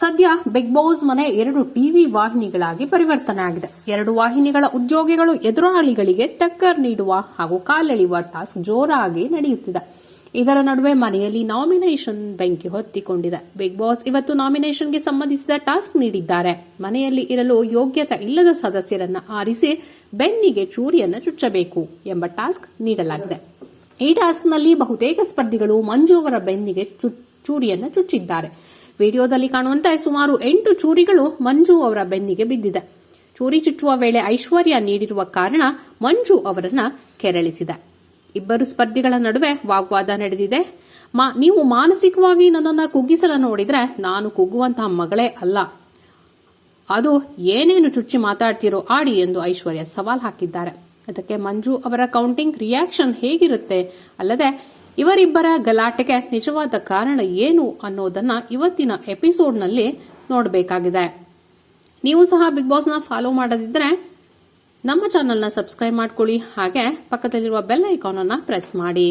ಸದ್ಯ big boss ಮನೆ ಎರಡು ಟಿವಿ ವಾಹಿನಿಗಳಾಗಿ ಪರಿವರ್ತನೆ ಆಗಿದೆ. ಎರಡು ವಾಹಿನಿಗಳ ಉದ್ಯೋಗಿಗಳು ಎದುರಾಳಿಗಳಿಗೆ ಟಕ್ಕರ್ ನೀಡುವ ಹಾಗೂ ಕಾಲೆಳೆಯುವ ಟಾಸ್ಕ್ ಜೋರಾಗಿ ನಡೆಯುತ್ತಿದೆ. ಇದರ ನಡುವೆ ಮನೆಯಲ್ಲಿ ನಾಮಿನೇಷನ್ ಬೆಂಕಿ ಹೊತ್ತಿಕೊಂಡಿದೆ. ಬಿಗ್ ಬಾಸ್ ಇವತ್ತು ನಾಮಿನೇಷನ್ಗೆ ಸಂಬಂಧಿಸಿದ ಟಾಸ್ಕ್ ನೀಡಿದ್ದಾರೆ. ಮನೆಯಲ್ಲಿ ಇರಲು ಯೋಗ್ಯತೆ ಇಲ್ಲದ ಸದಸ್ಯರನ್ನು ಆರಿಸಿ ಬೆನ್ನಿಗೆ ಚೂರಿಯನ್ನು ಚುಚ್ಚಬೇಕು ಎಂಬ ಟಾಸ್ಕ್ ನೀಡಲಾಗಿದೆ. ಈ ಟಾಸ್ಕ್ನಲ್ಲಿ ಬಹುತೇಕ ಸ್ಪರ್ಧಿಗಳು ಮಂಜು ಅವರ ಬೆನ್ನಿಗೆ ಚೂರಿಯನ್ನು ಚುಚ್ಚಿದ್ದಾರೆ. ವಿಡಿಯೋದಲ್ಲಿ ಕಾಣುವಂತೆ ಸುಮಾರು ಎಂಟು ಚೂರಿಗಳು ಮಂಜು ಅವರ ಬೆನ್ನಿಗೆ ಬಿದ್ದಿದೆ. ಚೂರಿ ಚುಚ್ಚುವ ವೇಳೆ ಐಶ್ವರ್ಯ ನೀಡಿರುವ ಕಾರಣ ಮಂಜು ಅವರನ್ನ ಕೆರಳಿಸಿದೆ. ಇಬ್ಬರು ಸ್ಪರ್ಧಿಗಳ ನಡುವೆ ವಾಗ್ವಾದ ನಡೆದಿದೆ. ಮಾ- ನೀವು ಮಾನಸಿಕವಾಗಿ ನನ್ನನ್ನು ಕುಗ್ಗಿಸಲು ನೋಡಿದ್ರೆ ನಾನು ಕುಗ್ಗುವಂತಹ ಮಗಳೇ ಅಲ್ಲ. ಅದು ಏನೇನು ಚುಚ್ಚಿ ಮಾತಾಡ್ತಿರೋ ಆಡಿ ಎಂದು ಐಶ್ವರ್ಯ ಸವಾಲ್ ಹಾಕಿದ್ದಾರೆ. ಅದಕ್ಕೆ ಮಂಜು ಅವರ ಕೌಂಟಿಂಗ್ ರಿಯಾಕ್ಷನ್ ಹೇಗಿರುತ್ತೆ? ಅಲ್ಲದೆ ಇವರಿಬ್ಬರ ಗಲಾಟೆಗೆ ನಿಜವಾದ ಕಾರಣ ಏನು ಅನ್ನೋದನ್ನ ಇವತ್ತಿನ ಎಪಿಸೋಡ್ನಲ್ಲಿ ನೋಡಬೇಕಾಗಿದೆ. ನೀವು ಸಹ ಬಿಗ್ ಬಾಸ್ನ ಫಾಲೋ ಮಾಡದಿದ್ರೆ ನಮ್ಮ ಚಾನಲ್ನ ಸಬ್ಸ್ಕ್ರೈಬ್ ಮಾಡ್ಕೊಳ್ಳಿ. ಹಾಗೆ ಪಕ್ಕದಲ್ಲಿರುವ ಬೆಲ್ ಐಕಾನ್ ಅನ್ನ ಪ್ರೆಸ್ ಮಾಡಿ.